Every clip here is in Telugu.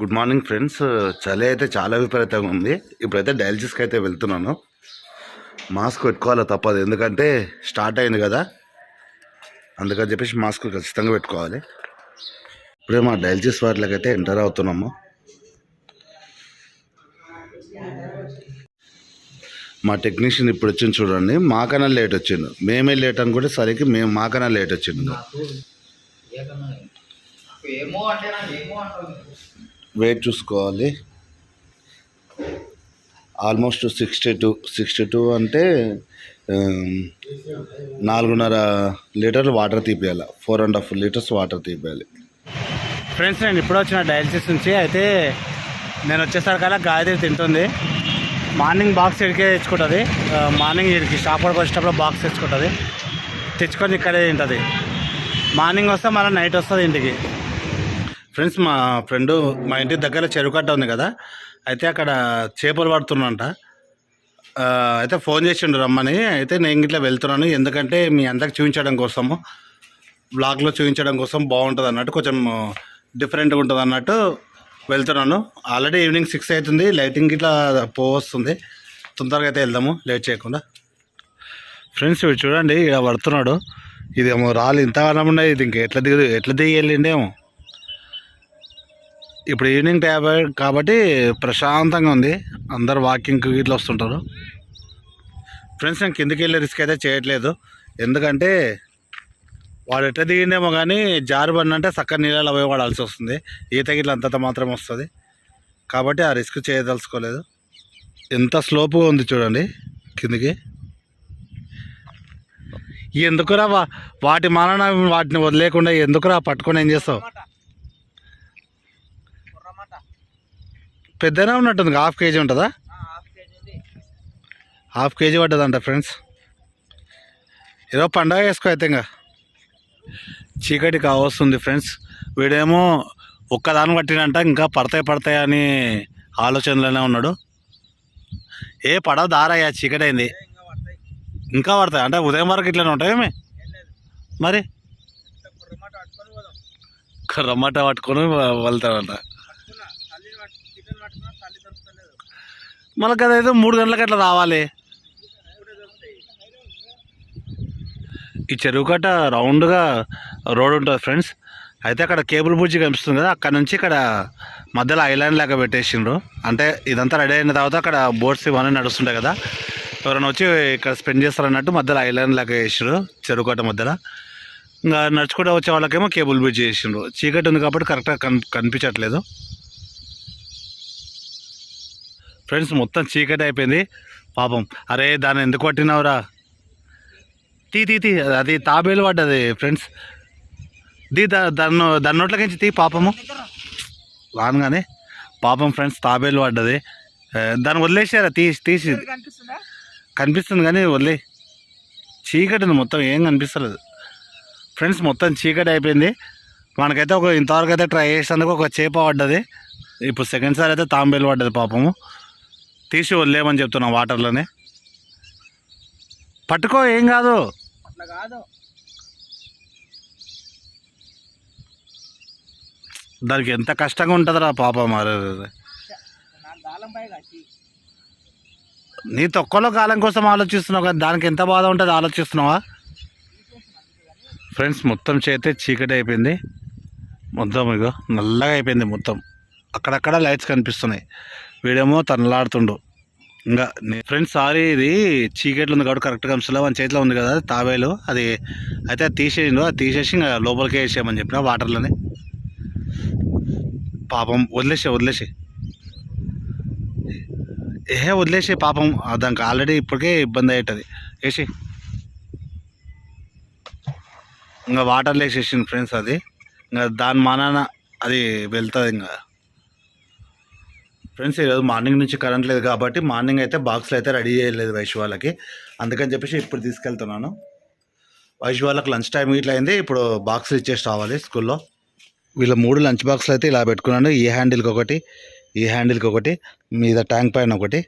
Good morning friends. చలి అయితే చాలా విపరీతంగా ఉంది. ఇప్పుడైతే డయాలసిస్కి అయితే వెళ్తున్నాను. మాస్క్ పెట్టుకోవాలి తప్పదు. ఎందుకంటే స్టార్ట్ అయింది కదా. అందుకని చెప్పేసి మాస్క్ ఖచ్చితంగా పెట్టుకోవాలి. ఇప్పుడే మా డయాలసిస్ వాటిలోకి అయితే ఎంటర్ అవుతున్నాము. మా టెక్నీషియన్ ఇప్పుడు వచ్చింది చూడండి. మాకన్నా లేట్ వచ్చిండు. మేమే లేట్ అనుకుంటే సరికి మేము మాకన్నా లేట్ వచ్చిండు. ఏమో అంటే ఏమో వెయిట్ చూసుకోవాలి. Almost sixty two sixty two అంటే నాలుగున్నర లీటర్లు water తీపేయాలి. Four and half litres water తీపేయాలి. Friends నేను ఇప్పుడు వచ్చిన డయాలసిస్ నుంచి అయితే నేను వచ్చేసరికల్లా గాయత్రి తింటుంది. మార్నింగ్ బాక్స్ ఇడికే తెచ్చుకుంటుంది. మార్నింగ్ ఇడికి షాప్ వరకు వచ్చేటప్పుడు బాక్స్ తెచ్చుకుంటుంది. తెచ్చుకొని ఇక్కడే తింటుంది. మార్నింగ్ వస్తే మళ్ళీ నైట్ వస్తుంది ఇంటికి. ఫ్రెండ్స్ మా ఫ్రెండ్ మా ఇంటి దగ్గర చెరువు కట్ట ఉంది కదా అయితే అక్కడ చేపలు పడుతున్నంట అయితే ఫోన్ చేసిండు రమ్మని అయితే నేను ఇట్లా వెళ్తున్నాను ఎందుకంటే మీ అందరికి చూపించడం కోసము బ్లాగ్లో చూపించడం కోసం బాగుంటుంది అన్నట్టు కొంచెం డిఫరెంట్గా ఉంటుంది అన్నట్టు వెళ్తున్నాను. ఆల్రెడీ ఈవినింగ్ సిక్స్ అవుతుంది లైటింగ్ ఇట్లా పో వస్తుంది తొందరగా అయితే వెళ్దాము లేట్ చేయకుండా. ఫ్రెండ్స్ ఇవి చూడండి ఇక్కడ పడుతున్నాడు. ఇది ఏమో రాళ్ళు ఇంతగానం ఉన్నాయి ఇది ఇంక ఎట్లా దిగు ఎట్లా దిగి వెళ్ళిండేమో. ఇప్పుడు ఈవినింగ్ టైం కాబట్టి ప్రశాంతంగా ఉంది. అందరు వాకింగ్కి ఇట్లా వస్తుంటారు. ఫ్రెండ్స్ నేను కిందికి వెళ్ళే రిస్క్ అయితే చేయట్లేదు. ఎందుకంటే వాడు ఎట్ట దిగిండేమో కానీ జారు అంటే చక్కగా నీళ్ళలో పోయి వాడాల్సి వస్తుంది. ఈత గిట్ల అంతంత మాత్రం వస్తుంది. కాబట్టి ఆ రిస్క్ చేయదలుచుకోలేదు. ఎంత స్లోపుగా ఉంది చూడండి కిందికి. ఎందుకురా వా వాటి మాలన వాటిని వదిలేకుండా ఎందుకురా పట్టుకొని ఏం చేస్తావు? పెద్దనే ఉన్నట్టుంది హాఫ్ కేజీ ఉంటుందా? హాఫ్ కేజీ పడ్డదంట ఫ్రెండ్స్. ఏదో పండగ వేసుకో అయితే ఇంకా. చీకటి కావస్తుంది ఫ్రెండ్స్. వీడేమో ఒక్కదాని పట్టినంట ఇంకా పడతాయి పడతాయి అని ఆలోచనలోనే ఉన్నాడు. ఏ పడవ దారయ్యా చీకటి అయింది ఇంకా పడతాయి. అంటే ఉదయం వరకు ఇట్లనే ఉంటాయేమి? మరి? కుర్రమాట పట్టుకొని వెళ్తాడంట. మనకు అదైతే మూడు గంటలకు అట్లా రావాలి. ఈ చెరువు కట్ట రౌండ్గా రోడ్ ఉంటుంది ఫ్రెండ్స్. అయితే అక్కడ కేబుల్ బ్రిడ్జ్ కనిపిస్తుంది కదా అక్కడ నుంచి ఇక్కడ మధ్యలో ఐలాండ్ లాగా పెట్టేసిండ్రు. అంటే ఇదంతా రెడీ అయిన తర్వాత అక్కడ బోట్స్ ఇవన్నీ నడుస్తుంటాయి కదా. ఎవరైనా వచ్చి ఇక్కడ స్పెండ్ చేస్తారన్నట్టు మధ్యలో ఐలాండ్ లాగా వేసిండ్రు చెరువు కట్ట మధ్యలో. ఇంకా నడుచుకుంటూ వచ్చే వాళ్ళకేమో కేబుల్ బ్రిడ్జ్ చేసిండ్రు. చీకటి ఉంది కాబట్టి కరెక్ట్గా కన్ కనిపించట్లేదు. ఫ్రెండ్స్ మొత్తం చీకటి అయిపోయింది. పాపం. అరే దాన్ని ఎందుకు పట్టినావురా? తీ తీ తీ. అది తాబేలు పడ్డది ఫ్రెండ్స్. దీ దా దాన్ని దాని నోట్లకించి తీ పాపము. రానుగానే పాపం ఫ్రెండ్స్ తాబేలు పడ్డది. దాన్ని వదిలేసారా? తీసి తీసి. కనిపిస్తుంది కానీ వదిలే. చీకటి ఉంది మొత్తం ఏం కనిపిస్తలేదు. ఫ్రెండ్స్ మొత్తం చీకటి అయిపోయింది. మనకైతే ఒక ఇంతవరకు అయితే ట్రై చేసేందుకు ఒక చేప పడ్డది. ఇప్పుడు సెకండ్ సార్ అయితే తాంబేలు పడ్డది పాపము. తీసి వదిలేమని చెప్తున్నాం వాటర్లోనే. పట్టుకో ఏం కాదు. అట్లా కాదు దానికి ఎంత కష్టంగా ఉంటుందిరా పాప మరి నీ తొక్కలో కాలం కోసం ఆలోచిస్తున్నావు కానీ దానికి ఎంత బాధ ఉంటుంది ఆలోచిస్తున్నావా? ఫ్రెండ్స్ మొత్తం చేతే చీకటి అయిపోయింది. మొత్తం ఇగో నల్లగా అయిపోయింది మొత్తం. అక్కడక్కడ లైట్స్ కనిపిస్తున్నాయి. వీడేమో తనలాడుతుండు. ఇంకా ఫ్రెండ్స్ సారీ ఇది చీకట్లు ఉంది కాబట్టి కరెక్ట్గా కనిపిస్తలే మన చేతిలో ఉంది కదా తాబేలు. అది అయితే అది అది తీసేసి ఇంకా లోపలికి వేసేయమని చెప్పిన వాటర్లోనే. పాపం వదిలేసే వదిలేసే. ఏ వదిలేసి పాపం. దానికి ఆల్రెడీ ఇప్పటికే ఇబ్బంది అయ్యేటది. వేసి. ఇంకా వాటర్లో వేసేసింది ఫ్రెండ్స్ అది. ఇంకా దాని మానాన అది వెళ్తుంది ఇంకా. ఫ్రెండ్స్ ఈరోజు మార్నింగ్ నుంచి కరెంట్ లేదు కాబట్టి మార్నింగ్ అయితే బాక్స్లు అయితే రెడీ చేయలేదు వైష్ వాళ్ళకి. అందుకని చెప్పేసి ఇప్పుడు తీసుకెళ్తున్నాను. వైష్ వాళ్ళకి లంచ్ టైం ఇట్లా అయింది. ఇప్పుడు బాక్స్లు ఇచ్చేసి రావాలి స్కూల్లో. వీళ్ళ మూడు లంచ్ బాక్స్లు అయితే ఇలా పెట్టుకున్నాను. ఈ హ్యాండిల్కి ఒకటి ఈ హ్యాండిల్కి ఒకటి మీద ట్యాంక్ పైన ఒకటి.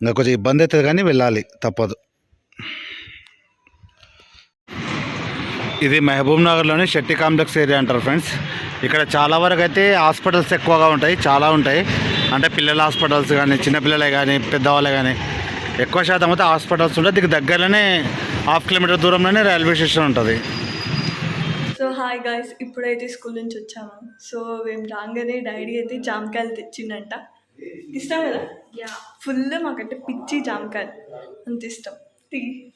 ఇంకా కొంచెం ఇబ్బంది అవుతుంది కానీ వెళ్ళాలి తప్పదు. ఇది మహబూబ్ నగర్లోని శెట్టి కాంప్లెక్స్ ఏరియా అంటారు ఫ్రెండ్స్. ఇక్కడ చాలా వరకు అయితే హాస్పిటల్స్ ఎక్కువగా ఉంటాయి చాలా ఉంటాయి. అంటే పిల్లల హాస్పిటల్స్ కానీ చిన్నపిల్లలే కానీ పెద్దవాళ్ళే కానీ ఎక్కువ శాతం అయితే హాస్పిటల్స్ ఉంటాయి. దీనికి దగ్గరలోనే హాఫ్ కిలోమీటర్ దూరంలోనే రైల్వే స్టేషన్ ఉంటుంది. సో హాయ్ గాయస్ ఇప్పుడైతే స్కూల్ నుంచి వచ్చాము. సో మేము రాగానే డాడీ అయితే జామకాయలు తెచ్చిండంట. ఇష్టం కదా? యా. ఫుల్ మాకంటే పిచ్చి జామకాయలు. అంత ఇష్టం. తీ.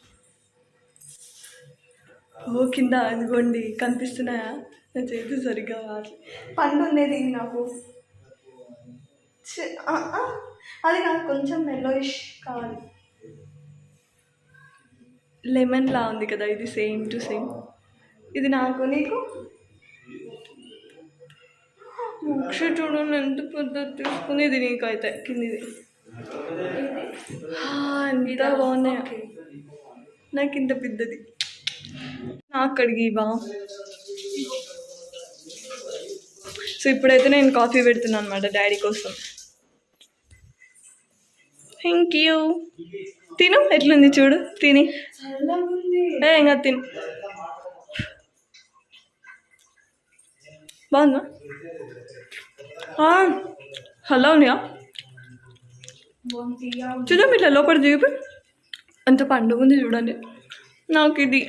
ఓ కింద అనుకోండి కనిపిస్తున్నాయా? నా చేతి సరిగ్గా రావట్లేదు పండు ఉండేది నాకు. అది నాకు కొంచెం మెల్లోయిష్ కావాలి. లెమన్ లా ఉంది కదా ఇది సేమ్ టు సేమ్ ఇది నాకు నీకు? మోక్ష చూడండి ఎంత పెద్ద తీసుకుని ఇది నీకు అయితే కిందిది ఎంత బాగున్నాయి. నాకు ఇంత పెద్దది. నాకు అడిగి బా సో ఇప్పుడైతే నేను కాఫీ పెడుతున్నాను అనమాట డాడీ కోసం. థ్యాంక్ యూ తిను ఎట్లుంది చూడు తిని. ఏ, ఇంకా తిను. బాగుందా? హలో ఉన్నాయా చూద్దాం ఇట్లా లోపల దిగిపోయి. అంత పండుగ ఉంది చూడండి. నాకు ఇది.